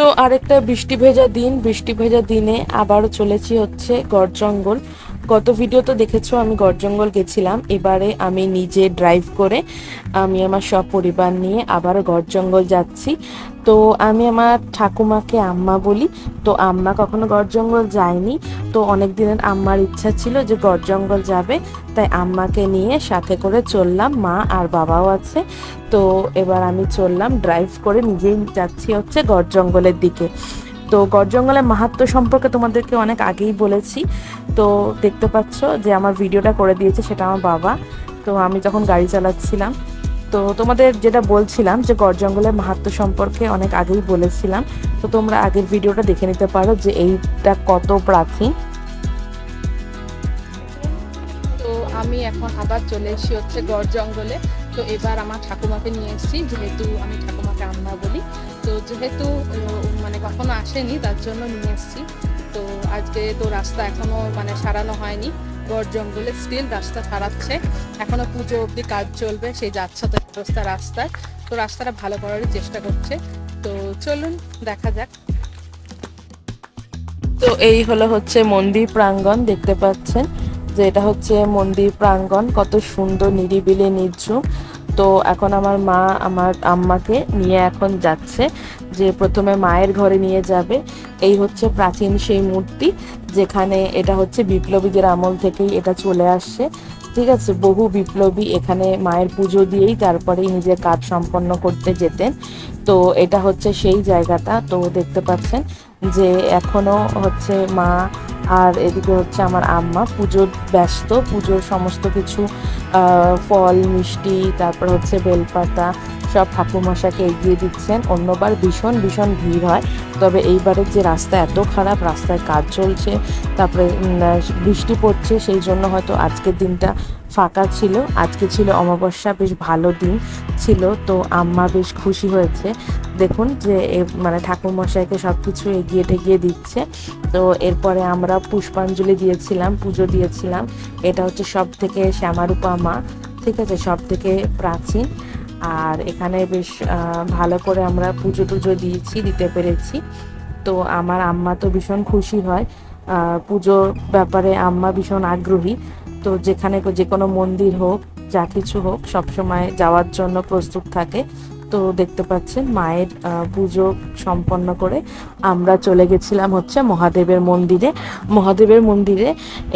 তো আরেকটা বৃষ্টি ভেজা দিন। বৃষ্টি ভেজা দিনে আবারও চলেছি হচ্ছে গড় জঙ্গল গত ভিডিও তো দেখেছ, আমি গড় জঙ্গল গেছিলাম। এবারে আমি নিজে ড্রাইভ করে আমি আমার সব পরিবার নিয়ে আবার গড় জঙ্গল যাচ্ছি। তো আমি আমার ঠাকুমাকে আম্মা বলি। তো আম্মা কখনো গড় জঙ্গল যায়নি। তো অনেক দিনের আম্মার ইচ্ছা ছিল যে গড় জঙ্গল যাবে। তাই আম্মাকে নিয়ে সাথে করে চললাম। মা আর বাবাও আছে। তো এবার আমি চললাম ড্রাইভ করে নিজেই যাচ্ছি হচ্ছে গড় জঙ্গলের দিকে। তো গড় জঙ্গলের মাহাত্ম্য সম্পর্কে তোমাদেরকে অনেক আগেই বলেছি। তো দেখতে পাচ্ছ যে আমার ভিডিওটা করে দিয়েছে সেটা আমার বাবা। তো আমি যখন গাড়ি চালাচ্ছিলাম, তো তোমাদের যেটা বলছিলাম যে গড় জঙ্গলের মাহাত্ম্য সম্পর্কে অনেক আগেই বলেছিলাম, তো তোমরা আগের ভিডিওটা দেখে নিতে পারো যে এইটা কত প্রাচীন। তো আমি এখন আবার চলে এসেছি হচ্ছে গড় জঙ্গলে তো এবার আমার ঠাকুমাকে নিয়ে এসেছি, যেহেতু আমি ঠাকুমাকে আম্মা বলি। তো যেহেতু কখনো আসেনি, তার জন্য নিয়ে এসেছি। তো আজকে তো রাস্তা এখনও মানে সারানো হয়নি গড় জঙ্গলে স্টিল রাস্তা সারাচ্ছে। এখনও পুজো অবধি কাজ চলবে, সেই যাচ্ছে তো অবস্থা রাস্তায়। তো রাস্তাটা ভালো করারই চেষ্টা করছে। তো চলুন, দেখা যাক। তো এই হলো হচ্ছে মন্দির প্রাঙ্গণ, দেখতে পাচ্ছেন যে এটা হচ্ছে মন্দির প্রাঙ্গণ। কত সুন্দর, নিরিবিলি নির্ঝুম তো এখন আমার মা আমার আম্মাকে নিয়ে এখন যাচ্ছে যে প্রথমে মায়ের ঘরে নিয়ে যাবে। এই হচ্ছে প্রাচীন সেই মূর্তি যেখানে এটা হচ্ছে বিপ্লবীদের আমল থেকেই এটা চলে আসছে। ঠিক আছে, বহু বিপ্লবী এখানে মায়ের পুজো দিয়েই তারপরেই নিজের কাজ সম্পন্ন করতে যেতেন। তো এটা হচ্ছে সেই জায়গাটা। তো দেখতে পাচ্ছেন যে এখনও হচ্ছে মা আর এদিকে হচ্ছে আমার আম্মা। পুজোর ব্যস্ত, পুজোর সমস্ত কিছু ফল, মিষ্টি, তারপর হচ্ছে বেলপাতা, সব ঠাকুমশাকে এগিয়ে দিচ্ছেন। অন্যবার ভীষণ ভীষণ ভিড় হয়। তবে এইবারের যে রাস্তা এত খারাপ, রাস্তায় কাজ চলছে, তারপরে বৃষ্টি পড়ছে, সেই জন্য হয়তো আজকের দিনটা ফাঁকা ছিল। আজকে ছিল অমাবস্যা, বেশ ভালো দিন ছিল, তো আম্মা বেশ খুশি হয়েছে। দেখুন যে মানে ঠাকুরমশাইকে সব কিছু এগিয়ে টেগিয়ে দিচ্ছে। তো এরপরে আমরা পুষ্পাঞ্জলি দিয়েছিলাম, পুজো দিয়েছিলাম। এটা হচ্ছে সব থেকে শ্যামারূপা মা, ঠিক আছে? সব থেকে প্রাচীন। আর এখানে বেশ ভালো করে আমরা পুজো টুজো দিয়েছি, দিতে পেরেছি। তো আমার আম্মা তো ভীষণ খুশি হয়। পুজোর ব্যাপারে আম্মা ভীষণ আগ্রহী। তো যেখানে যে কোনো মন্দির হোক, যা কিছু হোক, সবসময় যাওয়ার জন্য প্রস্তুত থাকে। তো দেখতে পাচ্ছেন মায়ের পুজো সম্পন্ন করে আমরা চলে গেছিলাম হচ্ছে মহাদেবের মন্দিরে। মহাদেবের মন্দিরে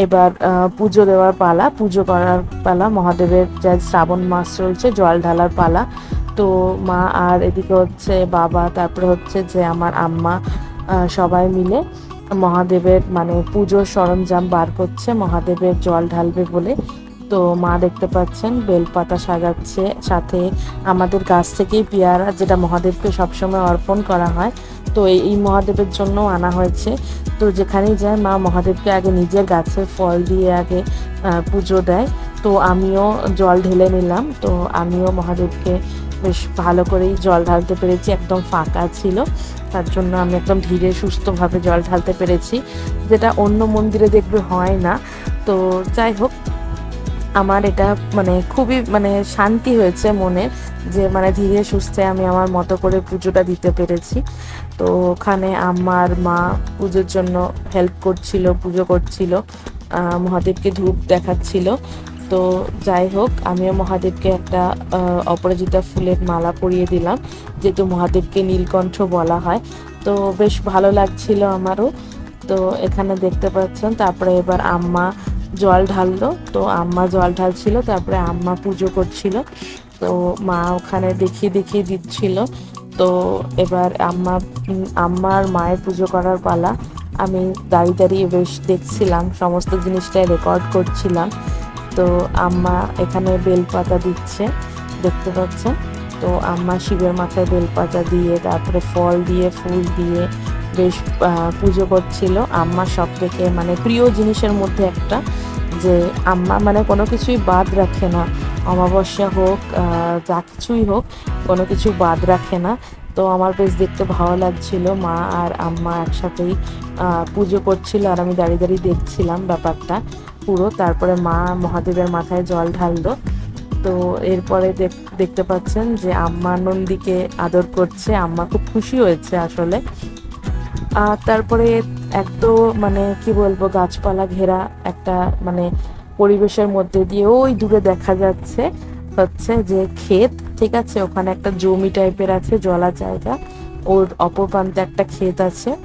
এবার পুজো দেওয়ার পালা, পুজো করার পালা, মহাদেবের যা শ্রাবণ মাস চলছে, জল ঢালার পালা। তো মা আর এদিকে হচ্ছে বাবা, তারপরে হচ্ছে যে আমার আম্মা সবাই মিলে মহাদেবের মানে পুজোর সরঞ্জাম বার করছে, মহাদেবের জল ঢালবে বলে। তো মা দেখতে পাচ্ছেন, বেলপাতা সাজাচ্ছে, সাথে আমাদের গাছ থেকেই পেয়ারা, যেটা মহাদেবকে সবসময় অর্পণ করা হয়। তো এই মহাদেবের জন্য আনা হয়েছে। তো যেখানেই যায়, মা মহাদেবকে আগে নিজের গাছের ফল দিয়ে আগে পুজো দেয়। তো আমিও জল ঢেলে নিলাম। তো আমিও মহাদেবকে বেশ ভালো করেই জল ঢালতে পেরেছি, একদম ফাঁকা ছিল। তার জন্য আমি একদম ধীরে সুস্থভাবে জল ঢালতে পেরেছি, যেটা অন্য মন্দিরে দেখবে হয় না। তো যাই হোক, আমার এটা মানে খুবই মানে শান্তি হয়েছে মনে, যে মানে ধীরে সুস্থে আমি আমার মতো করে পুজোটা দিতে পেরেছি। তো ওখানে আমার মা পুজোর জন্য হেল্প করছিল, পুজো করছিল মহাদেবকে ধূপ দেখাচ্ছিল। তো যাই হোক, আমিও মহাদেবকে একটা অপরাজিতা ফুলের মালা পরিয়ে দিলাম, যেহেতু মহাদেবকে নীলকণ্ঠ বলা হয়। তো বেশ ভালো লাগছিল আমারও। তো এখানে দেখতে পাচ্ছেন, তারপরে এবার আম্মা জল ঢাললো। তো আম্মা জল ঢালছিল, তারপরে আম্মা পুজো করছিল। তো মা ওখানে দেখিয়ে দেখিয়ে দিচ্ছিল। তো এবার আম্মা আম্মার মায়ের পুজো করার পালা। আমি দাঁড়িয়ে দাঁড়িয়ে বেশ দেখছিলাম, সমস্ত জিনিসটাই রেকর্ড করছিলাম। তো আম্মা এখানে বেলপাতা দিচ্ছে, দেখতে পাচ্ছেন? তো আম্মা শিবের মাথায় বেলপাতা দিয়ে, তারপরে ফল দিয়ে, ফুল দিয়ে বেশ পুজো করছিল। আম্মা সব থেকে মানে প্রিয় জিনিসের মধ্যে একটা, যে আম্মা মানে কোনো কিছুই বাদ রাখে না। অমাবস্যা হোক যা কিছুই হোক, কোনো কিছু বাদ রাখে না। তো আমার বেশ দেখতে ভালো লাগছিল, মা আর আম্মা একসাথেই পুজো করছিল আর আমি দাঁড়িয়ে দাঁড়িয়ে দেখছিলাম ব্যাপারটা। পুরো, তারপরে মা মহাদেবের মাথায় জল ঢাললো। তো এরপরে দেখ- দেখতে পাচ্ছেন যে আম্মা নন্দীকে আদর করছে, আম্মা খুব খুশি হয়েছে আসলে। আর তারপরে এত মানে কি বলব, গাছপালা ঘেরা একটা মানে পরিবেশের মধ্যে দিয়ে ওই দূরে দেখা যাচ্ছে, হচ্ছে যে ক্ষেত, ঠিক আছে? ওখানে একটা জমি টাইপের আছে, জলা জায়গা। ওর অপর প্রান্তে একটা ক্ষেত আছে।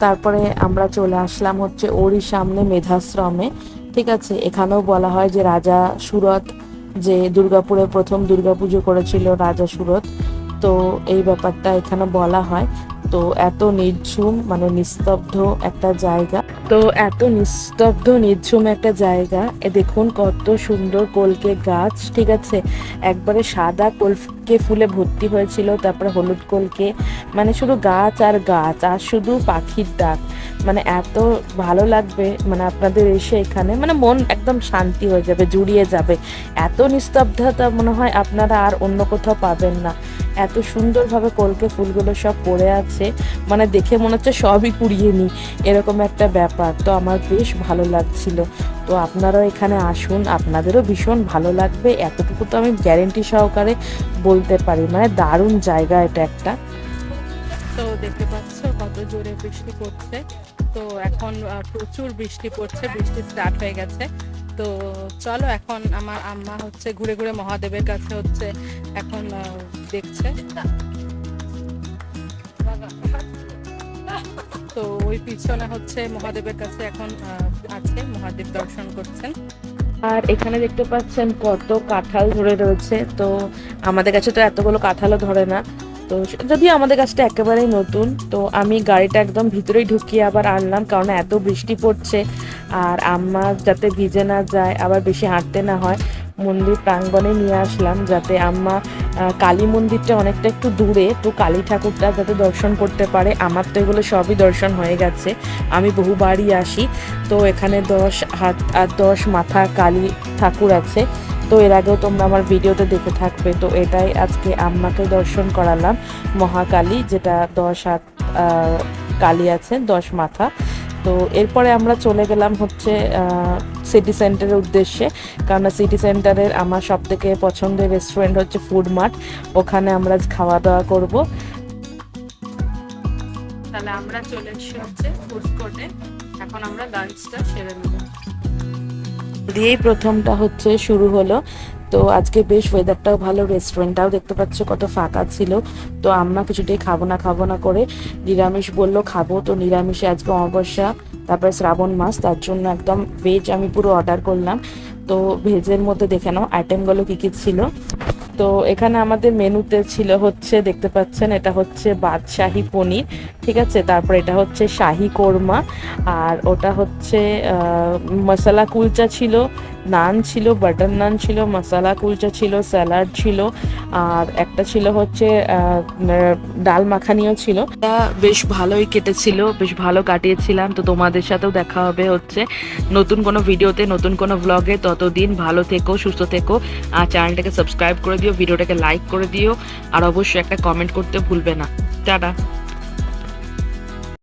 তারপরে আমরা চলে আসলাম হচ্ছে ওরই সামনে মেধাশ্রমে। ঠিক আছে, এখানেও বলা হয় যে রাজা সুরত যে দুর্গাপুরে প্রথম দুর্গাপুজো করেছিল রাজা সুরত তো এই ব্যাপারটা এখানে বলা হয়। তো এত নির্ঝুম মানে নিস্তব্ধ একটা জায়গা। তো এত নিস্তব্ধ, নির্ঝুম একটা জায়গা। এ দেখুন কত সুন্দর কলকে গাছ, ঠিক আছে? একবারে সাদা কলকে ফুলে ভর্তি হয়েছিল, তারপরে হলুদ কলকে। মানে শুধু গাছ আর গাছ, আর শুধু পাখির ডাক। মানে এত ভালো লাগবে মানে আপনাদের এসে এখানে। মানে মন একদম শান্তি হয়ে যাবে, জুড়িয়ে যাবে। এত নিস্তব্ধতা মনে হয় আপনারা আর অন্য কোথাও পাবেন না। এত সুন্দরভাবে কলকে ফুলগুলো সব পড়ে আছে। মানে দেখে মনে হচ্ছে সবই কুড়িয়ে নিই। এরকম একটা ব্যাপার। তো আমার বেশ ভালো লাগছিল। তো আপনারাও এখানে আসুন। আপনাদেরও ভীষণ ভালো লাগবে। এতটুকু তো আমি গ্যারেন্টি সহকারে বলতে পারি। মানে দারুণ জায়গা এটা একটা। তো দেখতে পাচ্ছ কত জোরে বৃষ্টি পড়ছে। তো এখন প্রচুর বৃষ্টি পড়ছে। বৃষ্টি স্টার্ট হয়ে গেছে। তো চলো এখন আমার আম্মা হচ্ছে ঘুরে ঘুরে মহাদেবের কাছে হচ্ছে এখন দেখছে। তো ওই পিছনে হচ্ছে মহাদেবের কাছে এখন আছে, মহাদেব দর্শন করছেন। আর এখানে দেখতে পাচ্ছেন কত কাঁঠাল ধরে রয়েছে। তো আমাদের কাছে তো এতগুলো কাঁঠালও ধরে না। তো যদিও আমাদের কাছটা একেবারেই নতুন, তো আমি গাড়িটা একদম ভিতরেই ঢুকিয়ে আবার আনলাম, কারণ এত বৃষ্টি পড়ছে। আর আম্মা যাতে ভিজে না যায়, আবার বেশি হাঁটতে না হয়, মন্দির প্রাঙ্গণে নিয়ে আসলাম যাতে আম্মা কালী মন্দিরটা অনেকটা একটু দূরে তো কালী ঠাকুরটা যাতে দর্শন করতে পারে। আমার তো এগুলো সবই দর্শন হয়ে গেছে। আমি বহুবারই আসি। তো এখানে দশ হাত আর দশ মাথা কালী ঠাকুর আছে। তো এর আগেও তোমরা আমার ভিডিওতে দেখে থাকবে। তো এটাই আজকে আম্মাকে দর্শন করালাম মহাকালী, যেটা দশ হাত কালী আছে, দশ মাথা। তো এরপরে আমরা চলে গেলাম হচ্ছে সিটি সেন্টারের উদ্দেশ্যে। কারণ সিটি সেন্টারের আমার সব থেকে পছন্দের রেস্টুরেন্ট হচ্ছে ফুড মার্ট ওখানে আমরা খাওয়া দাওয়া করব। তাহলে আমরা চলে এসেছি হচ্ছে ফুড কোর্টে এখন আমরা লাঞ্চটা সেরে নেব। দিয়েই প্রথমটা হচ্ছে শুরু হলো। তো আজকে বেশ ওয়েদারটাও ভালো রেস্টুরেন্টটাও দেখতে পাচ্ছ কত ফাঁকা ছিল। তো আমরা কিছুতেই খাব না খাব না করে নিরামিষ বলল, খাব। তো নিরামিষে আজকে অমাবস্যা, তারপরে শ্রাবণ মাস, তার জন্য একদম ভেজ আমি পুরো অর্ডার করলাম। তো ভেজের মধ্যে দেখে নাও আইটেমগুলো কী কী ছিল। তো এখানে আমাদের মেনুতে ছিল হচ্ছে, দেখতে পাচ্ছেন, এটা হচ্ছে বাদশাহী পনির, ঠিক আছে? তারপর এটা হচ্ছে শাহি কোরমা, আর ওটা হচ্ছে মশলা কুলচা ছিল নান ছিল বাটার নান ছিল মশলা কুলচা ছিল স্যালাড ছিল, আর একটা ছিল হচ্ছে ডাল মাখানিও ছিল। তা বেশ ভালোই কেটেছিল, বেশ ভালো কাটিয়েছিলাম। তো তোমাদের সাথেও দেখা হবে হচ্ছে নতুন কোনো ভিডিওতে, নতুন কোনো ব্লগে ততদিন ভালো থেকো, সুস্থ থেকো, আর চ্যানেলটাকে সাবস্ক্রাইব করে দিও, ভিডিওটাকে লাইক করে দিও। আর অবশ্যই একটা কমেন্ট করতে ভুলবে না। টাটা।